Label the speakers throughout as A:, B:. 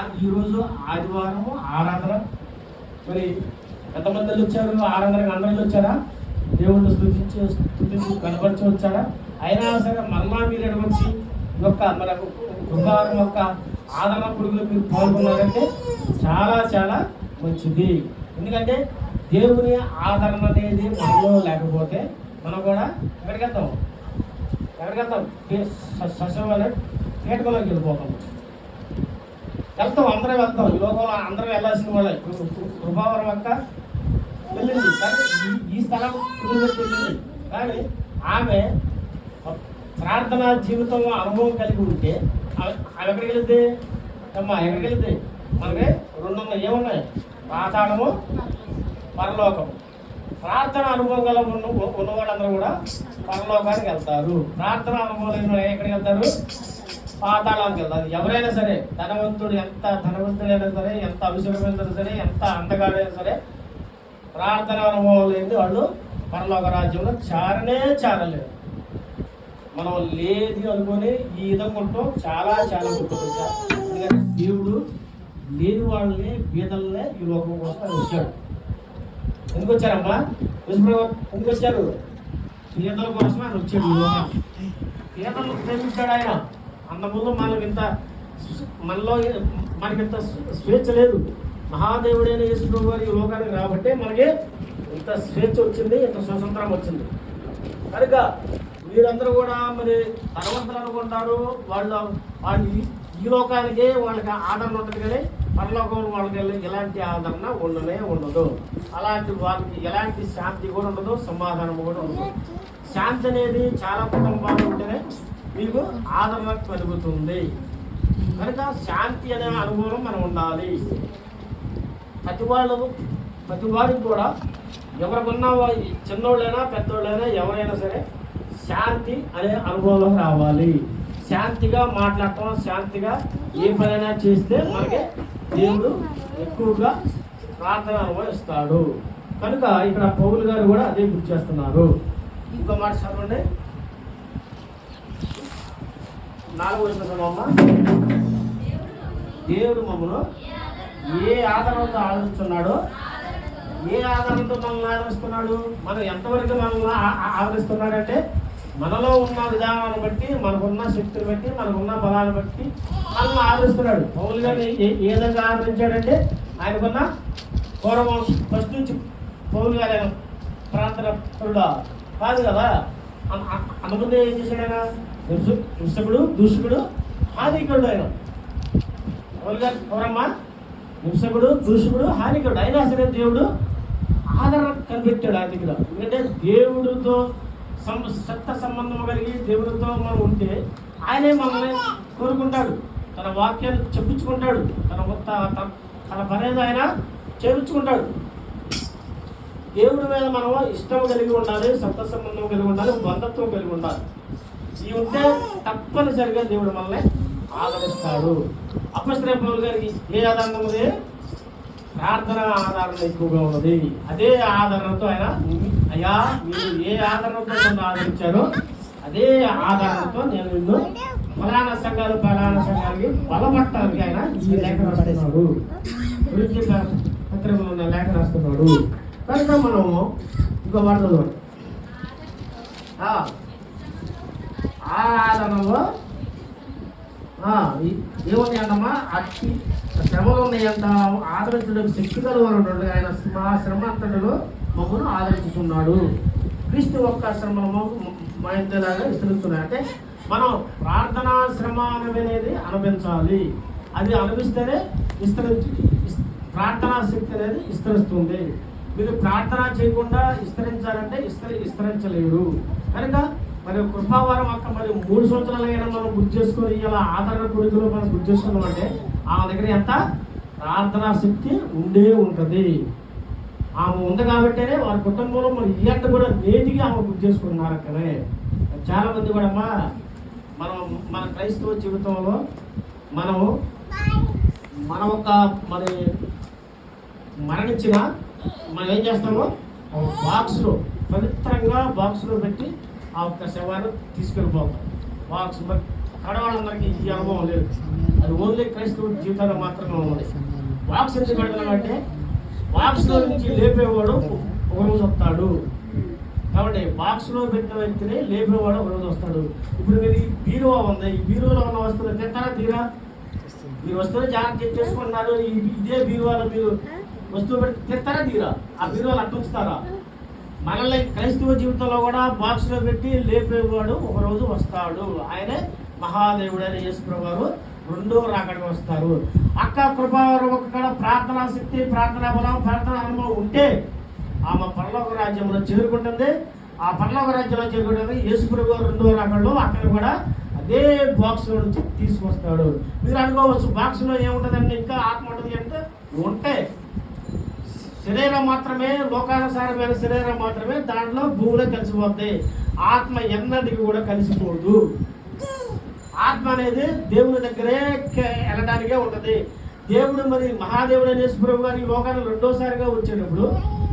A: ఈరోజు ఆదివారం ఆరాధన. మరి ఎంతమంది వచ్చారు? ఆరాధనకు అందరూ వచ్చారా? దేవుణ్ణి స్థుతించి స్థుతించి కనపరిచి వచ్చారా? అయినా సరే మరలా మీరు వచ్చి యొక్క మన కృపారం యొక్క ఆదరణ పురుగులు మీరు పాల్గొన్నారంటే చాలా చాలా మంచిది. ఎందుకంటే దేవుని ఆదరణ అనేది మనలో లేకపోతే మనం కూడా ఎక్కడికి వెళ్తాం? ఎక్కడికి వెళ్తాం? సశవాల కేటకంలోకి వెళ్ళిపోతాం. వెళ్తాం అందరం వెళ్తాం. ఈ లోకంలో అందరం వెళ్ళాల్సిన వాళ్ళే. కృపావరం అక్క వెళ్ళింది. కానీ ఈ- స్థలం వెళ్ళింది కానీ ఆమె ప్రార్థనా జీవితంలో అనుభవం కలిగి ఉంటే ఆమె ఎక్కడికి వెళ్తే అమ్మా ఎక్కడికి వెళ్తే మనకి రెండు ఉన్నాయి ఏమున్నాయి? పాతాళము పరలోకం ప్రార్థన అనుభవం గల ఉన్న ఉన్నవాళ్ళందరూ కూడా పరలోకానికి వెళ్తారు. ప్రార్థన అనుభవం ఎక్కడికి వెళ్తారు? పాతాళానికి వెళ్ళాలి ఎవరైనా సరే ధనవంతుడు ఎంత ధనవంతుడైనా సరే ఎంత అభిషేకమైనా సరే ఎంత అందగాడైనా సరే ప్రార్థన అనుభవం లేని వాళ్ళు పరలోక రాజ్యంలో చారనే చారలేరు. మనం లేదు అనుకొని ఈ విధంగా ఉంటాం చాలా చాలా ఉంటుంది సార్. ఎందుకంటే దేవుడు లేని వాళ్ళని బీదల్నే ఈ లోకం కోసం వచ్చాడు ఎందుకు వచ్చారమ్మా? ఎందుకు వచ్చారు? పీదల కోసం ఆయన వచ్చాడు ఈ లోకం ప్రేమించాడు ఆయన. అంతకుముందు మనకి ఇంత మనలో మనకింత స్వేచ్ఛ లేదు. మహాదేవుడైన యేసుప్రభు వారి ఈ లోకానికి రాబట్టే మనకి ఇంత స్వేచ్ఛ వచ్చింది ఇంత స్వతంత్రం వచ్చింది. కనుక మీరందరూ కూడా మరి ధనవంతులు అనుకుంటారు వాళ్ళు వాళ్ళు ఈ- లోకానికే వాళ్ళకి ఆదరణ ఉంటుంది కానీ పరలోకంలో వాళ్ళకి వెళ్ళి ఎలాంటి ఆదరణ ఉండనే ఉండదు. అలాంటి వాళ్ళకి ఎలాంటి శాంతి కూడా ఉండదు సమాధానం కూడా ఉండదు. శాంతి అనేది చాలా కుటుంబాలు ఉంటేనే మీకు ఆదరణ కలుగుతుంది. కనుక శాంతి అనే అనుభవం మనం ఉండాలి. ప్రతి వాళ్ళు ప్రతి వారికి కూడా ఎవరికున్నా చిన్నోళ్ళైనా పెద్దోళ్ళైనా ఎవరైనా సరే శాంతి అనే అనుభవం రావాలి. శాంతిగా మాట్లాడటం శాంతిగా ఏ పనైనా చేస్తే మనకి దేవుడు ఎక్కువగా ప్రార్థన అనుభవిస్తాడు కనుక ఇక్కడ పౌరులు గారు కూడా అదే గుర్తు చేస్తున్నారు. ఇంకో మాట చదవండి. నాలుగు వచ్చిన దేవుడు మమ్మను ఏ ఆధారంతో ఆదరిస్తున్నాడో? ఏ ఆధారంతో మనల్ని ఆదరిస్తున్నాడు? మనం ఎంతవరకు మనల్ని ఆదరిస్తున్నాడంటే మనలో ఉన్న విధానాన్ని బట్టి మనకున్న శక్తిని బట్టి మనకున్న బలాన్ని బట్టి మనల్ని ఆదరిస్తున్నాడు. పౌలు గారిని ఏ- విధంగా ఆదరించాడంటే ఆయనకున్న పూర్వం ఫస్ట్ నుంచి పౌలు గారు ఆయన ప్రార్థన కాదు కదా? అన్- ఏం చేశాడు ఆయన? హింస- హింసకుడు దూషకుడు హానికుడు ఆయన. పౌలు ఎవరమ్మా? హింసకుడు దూషకుడు హానికుడు అయినా సరే దేవుడు ఆదరణ కనిపెట్టాడు ఆ దగ్గర. ఎందుకంటే దేవుడితో సం సత్త సంబంధం కలిగి దేవుడితో మనం ఉంటే ఆయనే మనల్ని కోరుకుంటాడు. తన వాక్యాన్ని చెప్పించుకుంటాడు. తన కొత్త తన- తన ఆయన చేర్చుకుంటాడు. దేవుడి మీద మనం ఇష్టం కలిగి ఉండాలి సత్త సంబంధం కలిగి ఉండాలి బంధత్వం కలిగి ఉండాలి. ఇవి ఉంటే తప్పనిసరిగా దేవుడు మనల్ని ఆదరిస్తాడు. అపశ్రయ పౌరు గారికి ఏ ఆధారం ఉంది ప్రార్థన ఆధారణ ఎక్కువగా ఉన్నది అదే ఆధారంతో ఆయన అయ్యా మీరు ఏ ఆధారంతో నన్ను ఆదరించారో అదే ఆధారంతో నేను నిన్ను ఫలానా సంఘాలు ఫలానా సంఘాలకి బలపడటానికి ఆయన ఈ లేఖ రాస్తున్నాడు. గురించి పత్రికలో ఉన్న లేఖ రాస్తున్నాడు. కనుక మనము ఇంకో మాట ఆరాధనలో ఆ అంటమ్మా అట్టి శ్రమలు ఉన్నాయంట ఆదరించడానికి శక్తి కలవాడు ఆయన మా శ్రమ అంతటిలో మమ్మల్ని ఆదరించుతున్నాడు క్రీస్తు ఒక్క శ్రమము మా ఇంతలాగా విస్తరిస్తున్నాయి అంటే మనం ప్రార్థనా శ్రమ అనేది అనిపించాలి అది అనుభవిస్తేనే విస్తరించి ప్రార్థనా శక్తి అనేది విస్తరిస్తుంది. మీరు ప్రార్థన చేయకుండా విస్తరించాలంటే విస్తరి విస్తరించలేరు. కనుక మరి కృపావరం అక్క మరి మూడు సంవత్సరాలైనా మనం గుర్తు చేసుకొని ఇలా ఆదరణ కొడుకులో మనం గుర్తు చేసుకున్నాం అంటే ఆమె దగ్గర ఎంత? ప్రార్థనా శక్తి ఉండే ఉంటుంది. ఆమె ఉంది కాబట్టినే వారి కుటుంబంలో మరి ఇయ్యంట కూడా నేటికి ఆమె గుర్తు చేసుకున్నారు అక్కడే చాలా మంది కూడా అమ్మా మనం మన క్రైస్తవ జీవితంలో మనం మన ఒక మరి మరణించిన మనం ఏం చేస్తామో? బాక్స్లో పవిత్రంగా బాక్స్లో పెట్టి ఆ ఒక్క శవాన్ని తీసుకెళ్ళిపోతాం బాక్స్ కడవాళ్ళందరికీ ఈ అనుభవం లేదు. అది ఓన్లీ క్రైస్తవ జీవితంలో మాత్రమే ఉన్నది. బాక్స్ ఎందుకు పెడతామంటే బాక్స్లో నుంచి లేపేవాడు ఒక రోజు వస్తాడు. కాబట్టి బాక్స్లో పెట్టిన వ్యక్తిని లేపేవాడు ఒక రోజు వస్తాడు. ఇప్పుడు మీరు ఈ బీరువా ఉంది. ఈ బీరువాలో ఉన్న వస్తువులు తింటారా తీరా మీరు వస్తువులు జాగ్రత్త చేసుకుంటున్నారు? ఇదే బీరువాలో మీరు వస్తువు పెట్టి తింటారా తీరా ఆ బీరువాలు అట్టు మనల్ని క్రైస్తవ జీవితంలో కూడా బాక్స్లో పెట్టి లేపేవాడు ఒకరోజు వస్తాడు. ఆయనే మహాదేవుడైన యేసుప్రభు వారు రెండో రాకడికి వస్తారు. అక్క కృపావారు ఒక ప్రార్థనా శక్తి ప్రార్థనా బలం ప్రార్థన అనుభవం ఉంటే ఆమె పరలోక రాజ్యంలో చేరుకుంటుంది. ఆ పరలోక రాజ్యంలో చేరుకుంటుంది. యేసుప్రభు వారు రెండో రాకడలో అక్కడ కూడా అదే బాక్స్లో నుంచి తీసుకొస్తాడు. మీరు అనుకోవచ్చు బాక్స్లో ఏముంటుందండి ఇంకా ఆత్మ ఉంటుంది అంటే ఉంటాయి శరీరం మాత్రమే లోకానుసారమైన శరీరం మాత్రమే దాంట్లో భూమిలో కలిసిపోద్ది. ఆత్మ ఎన్నటికి కూడా కలిసిపోదు. ఆత్మ అనేది దేవుని దగ్గరే వెళ్ళడానికే ఉంటుంది. దేవుడు మరి మహాదేవుడు అనే ప్రభు గారు ఈ రెండోసారిగా వచ్చేటప్పుడు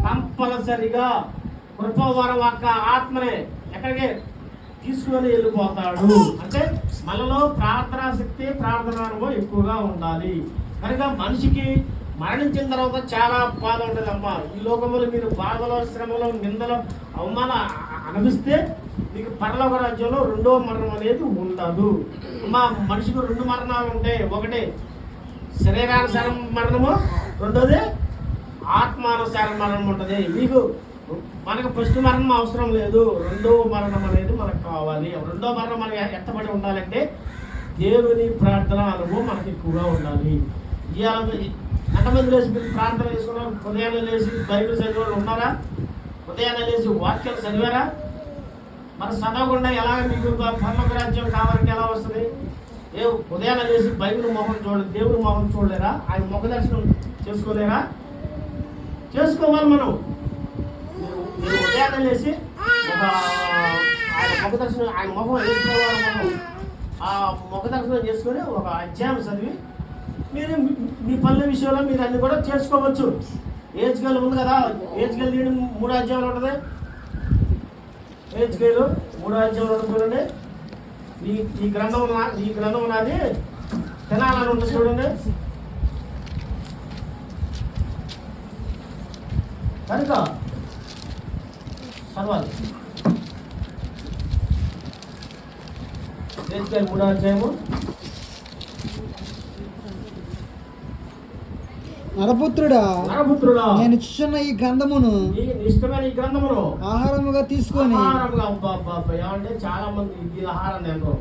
A: కంపల్సరిగా కృపవరం యొక్క ఆత్మనే ఎక్కడికి తీసుకొని వెళ్ళిపోతాడు. అంటే మనలో ప్రార్థనా శక్తి ప్రార్థన ఎక్కువగా ఉండాలి. కనుక మనిషికి మరణించిన తర్వాత చాలా బాధ ఉంటుంది అమ్మ. ఈ లోకంలో మీరు బాధలో శ్రమలో నిందలో అవమాన అనిపిస్తే మీకు పరలోక రాజ్యంలో రెండో మరణం అనేది ఉండదు. అమ్మా మనిషికి రెండు మరణాలు ఉంటాయి. ఒకటి శరీరానుసార మరణము రెండోది ఆత్మానుసార మరణం ఉంటుంది. మీకు మనకు ఫస్ట్ మరణం అవసరం లేదు. రెండో మరణం అనేది మనకు కావాలి. రెండో మరణం మనకి ఎత్తబడి ఉండాలంటే దేవుని ప్రార్థన అనుభవం మనకి ఎక్కువగా ఉండాలి. ఇవాళ ఎంతమంది లేచి మీరు ప్రార్థన చేసుకున్నారు? ఉదయాన్నే లేచి బైబిల్ చదివారు ఉన్నారా? ఉదయాన్నే లేచి వాక్యాలు చదివారా? మరి చదవకుండా ఎలా మీకు పర్లోక రాజ్యం కావాలంటే ఎలా వస్తుంది? ఏ ఉదయాన్నే లేచి బైబిల్ మొహం చూడలేదు దేవుడి మొహం చూడలేరా? ఆయన ముఖ దర్శనం చేసుకోలేరా? చేసుకోవాలి మనం. ఉదయాన్నే లేచి ఒక ఆయన ముఖ దర్శనం ఆయన ముఖం వేసుకోవాలి మనం. ఆ ముఖ దర్శనం చేసుకొని ఒక అధ్యాయం చదివి మీరు మీ- పనుల విషయంలో మీరు అన్ని కూడా చేసుకోవచ్చు. ఏజ్ గేల్ ఉంది కదా ఏజ్ గేల్ తీయడం మూడు అధ్యాయాలు ఉంటుంది. ఏజ్ గేలు మూడు అధ్యాయాలు ఉంటుంది చూడండి. ఈ ఈ గ్రంథం నా- ఈ గ్రంథం నాది తినాలని ఉంటుంది చూడండి. కనుక చదవాలి ఏజ్ గేల్ మూడో అధ్యాయము
B: నరపుత్రుడా
A: నరపుత్రుడా
B: నేను ఇచ్చుచున్న ఈ గ్రంథమును
A: ఈ ఇష్టమైన ఈ గ్రంథమును
B: ఆహారముగా తీసుకొని
A: ఆహారంగా అబ్బా అబ్బా అబ్బా. ఏమంటే చాలా మంది ఇది ఆహారం తినరు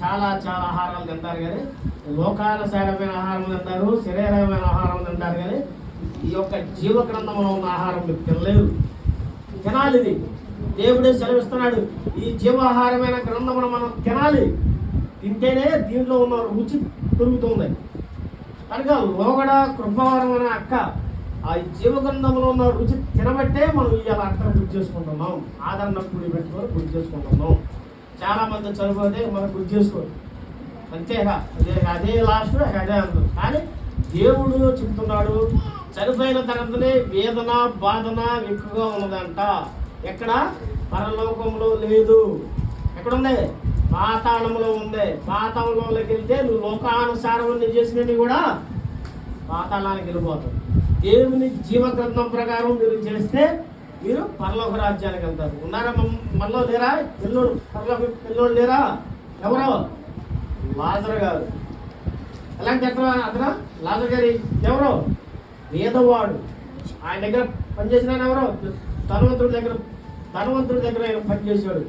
A: చాలా చాలా ఆహారాలు తింటారు కానీ లోకానుసారమైన ఆహారం తింటారు శరీరమైన ఆహారం తింటారు కానీ ఈ యొక్క జీవ గ్రంథంలో ఉన్న ఆహారం మీకు తినలేదు. తినాలి ఇది. దేవుడే సెలవిస్తున్నాడు ఈ జీవాహారమైన గ్రంథమును మనం తినాలి. తింటేనే దీంట్లో ఉన్న రుచి పెరుగుతుంది. కనుక లోగడ కృపావరం అనే అక్క ఆ జీవగంధంలో ఉన్న రుచి తినబట్టే మనం ఇవాళ అక్కడ గుర్తు చేసుకుంటున్నాం. ఆదరణ కూడి పెట్టుకొని గుర్తు చేసుకుంటున్నాం. చాలామంది చనిపోతే మనం గుర్తు చేసుకోరు. అంతేగా అదే అదే లాస్ట్ అదే అందరు కానీ దేవుడు చెప్తున్నాడు చనిపోయిన తర్వాతనే వేదన బాధన ఎక్కువగా ఉన్నదంట. ఎక్కడ? పరలోకంలో లేదు. ఎక్కడుంది? పాతాళంలో ఉంది పాతాళంలోకి వెళ్తే నువ్వు లోకానుసారం చేసినవి కూడా పాతాళానికి వెళ్ళిపోతావు దేవుని జీవగ్రంథం ప్రకారం మీరు చేస్తే మీరు పర్లోక రాజ్యానికి వెళ్తారు. ఉన్నారా మనలో లేరా? పిల్లోడు పర్లోక పిల్లోడు లేరా? ఎవరో? లాజర్ గారు. ఎలాంటి ఎక్కడ అతను? లాజర్ గారి ఎవరో? వేదవాడు ఆయన దగ్గర పనిచేసిన ఎవరో? ధనవంతుడి దగ్గర ధనవంతుడి దగ్గర ఆయన పనిచేసాడు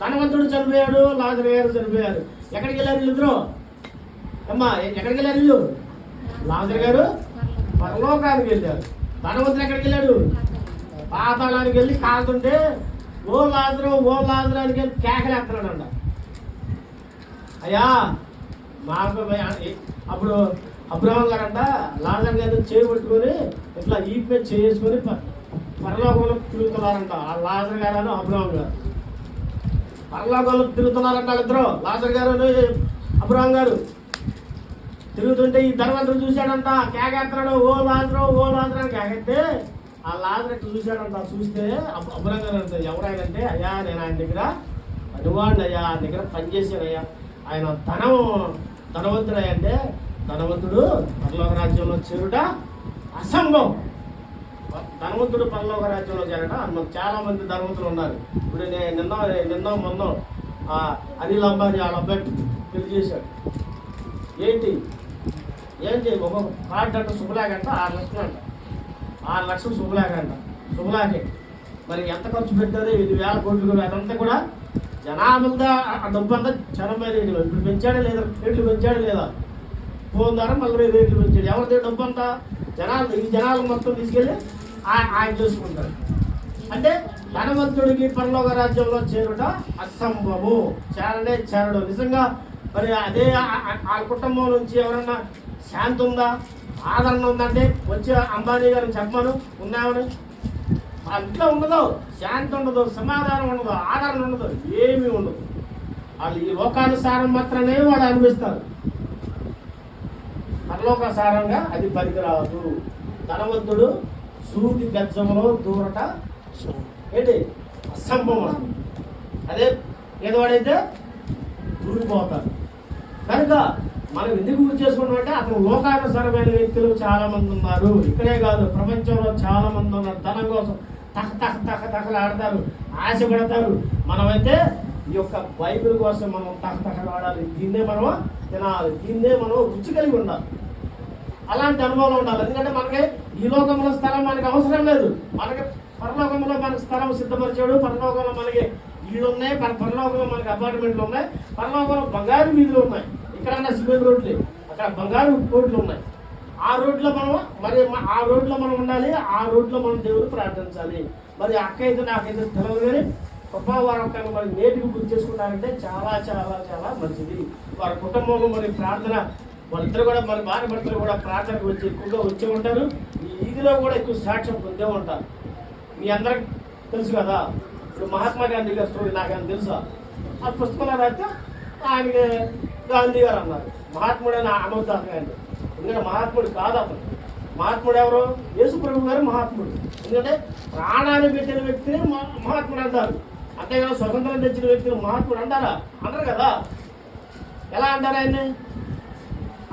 A: ధనవంతుడు చనిపోయాడు లాజర్ గారు చనిపోయారు. ఎక్కడికి వెళ్ళారు వీళ్ళిద్దరు? అమ్మా ఎక్కడికి వెళ్ళారు వీళ్ళు? లాజర్ గారు పరలోకానికి వెళ్ళారు. ధనవంతుడు ఎక్కడికి వెళ్ళాడు? పాతాళానికి వెళ్ళి కాలుతుంటే ఓ లాజరు ఓ లాజరు అని వెళ్ళి కేకలేస్తున్నాడంట. అయ్యా మాకు భయ- అప్పుడు అబ్రహం గారంట లాజర్ గారిని చేయి పట్టుకొని ఇట్లా ఈపు మీద చేసుకొని పరలోకంలో తిరుగుతున్నారంట. ఆ లాజర్ గారు అబ్రహం గారు. పరలోకంలో తిరుగుతున్నారంట ఇద్దరు. లాజర్ గారు అబ్రహం గారు. తిరుగుతుంటే ఈ ధనవంతుడు చూశాడంట కేకేస్తున్నాడు ఓ లాజరు ఓ లాజరు అని కేకెత్తే ఆ లాజర్ ఇట్లా చూశాడంట చూస్తే అబ్రహం గారు అంటే ఎవరైనంటే అయ్యా నేను ఆయన దగ్గర పనివాడిని అయ్యా ఆయన దగ్గర పనిచేశానయ్యా ఆయన ధనం ధనవంతుడు అంటే ధనవంతుడు పరలోక రాజ్యంలో చేరుట అసంభవం. ధనవంతుడు పరలోక రాజ్యంలో చేరట అన్న చాలా మంది ధనవంతులు ఉన్నారు. ఇప్పుడు నేను నిన్న నిన్న మొన్న అనిల్ అంబానీ వాళ్ళ అబ్బాయి పెళ్ళి చేశాడు. ఏంటి? ఏంటి? ఒక కార్డు అంట శుభలాగ అంట ఆరు లక్షలు అంట. ఆరు లక్షలు శుభలాగ అంట. శుభలాగే మరి ఎంత ఖర్చు పెట్టారు? ఇది వేల కోట్లు అదంతా కూడా జనాభా ఆ డబ్బు అంతా జనం మీద ఇప్పుడు పెంచాడా లేదా? రేట్లు పెంచాడా లేదా? ఫోన్ ద్వారా మళ్ళీ రేట్లు పెంచాడు. ఎవరిది డబ్బు అంతా? జనాలు ఈ జనాలు మొత్తం తీసుకెళ్ళి ఆయన చూసుకుంటారు. అంటే ధనవంతుడికి పరలోక రాజ్యంలో చేరుట అసంభవము. చేరడే చేరడు. నిజంగా మరి అదే ఆ- కుటుంబం నుంచి ఎవరన్నా శాంతి ఉందా? ఆదరణ ఉందంటే వచ్చే అంబానీ గారిని చెప్పమను ఉన్నామని. ఆ ఇంట్లో ఉండదు. శాంతి ఉండదు సమాధానం ఉండదు ఆదరణ ఉండదు ఏమీ ఉండదు. వాళ్ళు ఈ లోకానుసారం మాత్రమే వాళ్ళు అనిపిస్తారు పరలోకాసారంగా అది పనికిరాదు. ధనవంతుడు సూది గజ్జంలో దూరట ఏంటి? అసంభవం అదే. ఏదోడైతే దూరిపోతారు కనుక మనం ఎందుకు గుర్తు చేసుకుంటామంటే అతను లోకానుసరమైన వ్యక్తులు చాలా మంది ఉన్నారు. ఇక్కడే కాదు ప్రపంచంలో చాలా మంది ఉన్నారు. ధనం కోసం తహ తహ తహ తహలాడతారు ఆశపడతారు. మనమైతే ఈ యొక్క బైబిల్ కోసం మనం తహ తహలాడాలి. దీన్నే మనం తినాలి. దీన్నే మనం రుచి కలిగి ఉండాలి. అలాంటి అనుభవం ఉండాలి. ఎందుకంటే మనకి ఈ లోకంలో స్థలం మనకి అవసరం లేదు. మనకి పరలోకంలో మనకి స్థలం సిద్ధపరిచాడు. పరలోకంలో మనకి ఇళ్ళు ఉన్నాయి. మన పరలోకంలో మనకి అపార్ట్మెంట్లు ఉన్నాయి. పరలోకంలో బంగారు వీధులు ఉన్నాయి. ఇక్కడ సిమెంట్ రోడ్లు. అక్కడ బంగారు రోడ్లు ఉన్నాయి. ఆ రోడ్లో మనం మరి ఆ రోడ్లో మనం ఉండాలి. ఆ రోడ్లో మనం దేవుడు ప్రార్థించాలి. మరి అక్కయితే నాకైతే తెలియదు కానీ గొప్ప వారు ఒక్క మరి నేటికి గుర్తు చేసుకుంటారంటే చాలా చాలా చాలా మంచిది. వారి కుటుంబంలో మరి ప్రార్థన వాళ్ళిద్దరు కూడా మరి భార్య భర్తలు కూడా ప్రార్థనకు వచ్చి ఎక్కువగా వచ్చి ఉంటారు. ఈ ఈదిలో కూడా ఎక్కువ సాక్ష్యం పొందే ఉంటారు. మీ అందరికి తెలుసు కదా ఇప్పుడు మహాత్మా గాంధీ గారి స్టోరీ నాకేమైనా తెలుసా? ఆ పుస్తకంలో రాస్తే ఆయనకి గాంధీ గారు అన్నారు. మహాత్ముడైన అమర్దాస్ గాంధీ ఎందుకంటే మహాత్ముడు కాదు అతను. మహాత్ముడు ఎవరు? యేసుప్రభు గారు మహాత్ముడు. ఎందుకంటే ప్రాణాన్ని పెట్టిన వ్యక్తిని మహాత్ముడు అంటారు. అంతేకాదు స్వతంత్రం తెచ్చిన వ్యక్తిని మహాత్ముడు అంటారా? అంటారు కదా. ఎలా అంటారు ఆయన్ని?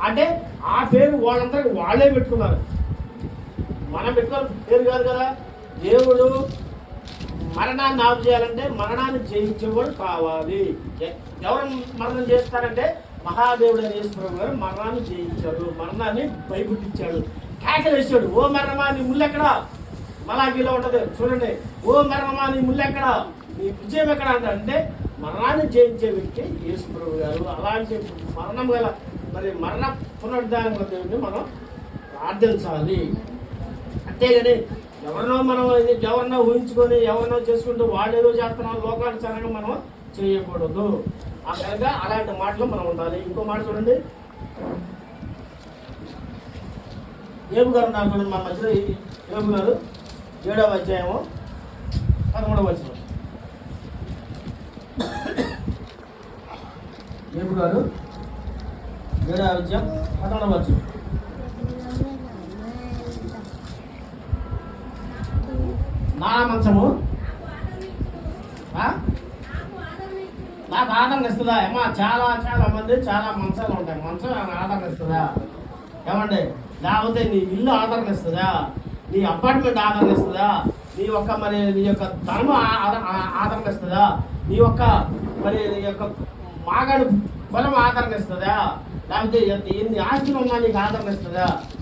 A: అంటే ఆ పేరు వాళ్ళందరికి వాళ్ళే పెట్టుకున్నారు. మనం పెట్టుకోవాలి పేరు కాదు కదా. దేవుడు మరణాన్ని ఆపు చేయాలంటే మరణాన్ని జయించేవాడు కావాలి. ఎవరు మరణం చేస్తారంటే మహాదేవుడు అని యేసుప్రభు గారు మరణాన్ని జయించాడు మరణాన్ని భయపుట్టించాడు. కేకలేసాడు ఓ మరణమా నీ ముళ్ళెక్కడ మలాగిలో ఉంటుంది. చూడండి. ఓ మరణమా నీ ముళ్ళెక్కడ నీ విజయం ఎక్కడ? అంటే మరణాన్ని జయించే వ్యక్తి యేసుప్రభు గారు. అలాంటి మరణం గల మరి మరణ పునరుద్ధానం దేవుడిని మనం ప్రార్థించాలి. అంతేగాని ఎవరినో మనం ఎవరినో ఊహించుకొని ఎవరినో చేసుకుంటూ వాళ్ళు ఏదో చేస్తున్నారు లోకానుసారంగా మనం చేయకూడదు. ఆ కనుక అలాంటి మాటలు మనం ఉండాలి. ఇంకో మాట చూడండి. ఏబు గారు నాకు చూడండి మా మధ్యలో. ఏబు గారు ఏడవ అధ్యాయము పదమూడవ వచ్చిన ఏబు గారు వేరే ఆరోగ్యం పదమూడవ వచ్చిన నా మంచము? నాకు ఆదరణ ఇస్తుందా ఏమా చాలా చాలా మంది చాలా మంచాలు ఉంటాయి. మంచం నాకు ఆదరణ ఇస్తుందా ఏమండి? లేకపోతే నీ ఇల్లు ఆదరణ ఇస్తుందా నీ అపార్ట్మెంట్ ఆదరణ ఇస్తుందా నీ యొక్క మరి నీ యొక్క ధర్మ ఆదరణ ఇస్తుందా నీ యొక్క మరి నీ యొక్క మాగాడు బలం ఆదరణ ఇస్తుందా లేకపోతే ఎంత ఎన్ని ఆస్తులు ఉన్నా నీకు ఆదరణ ఇస్తుందా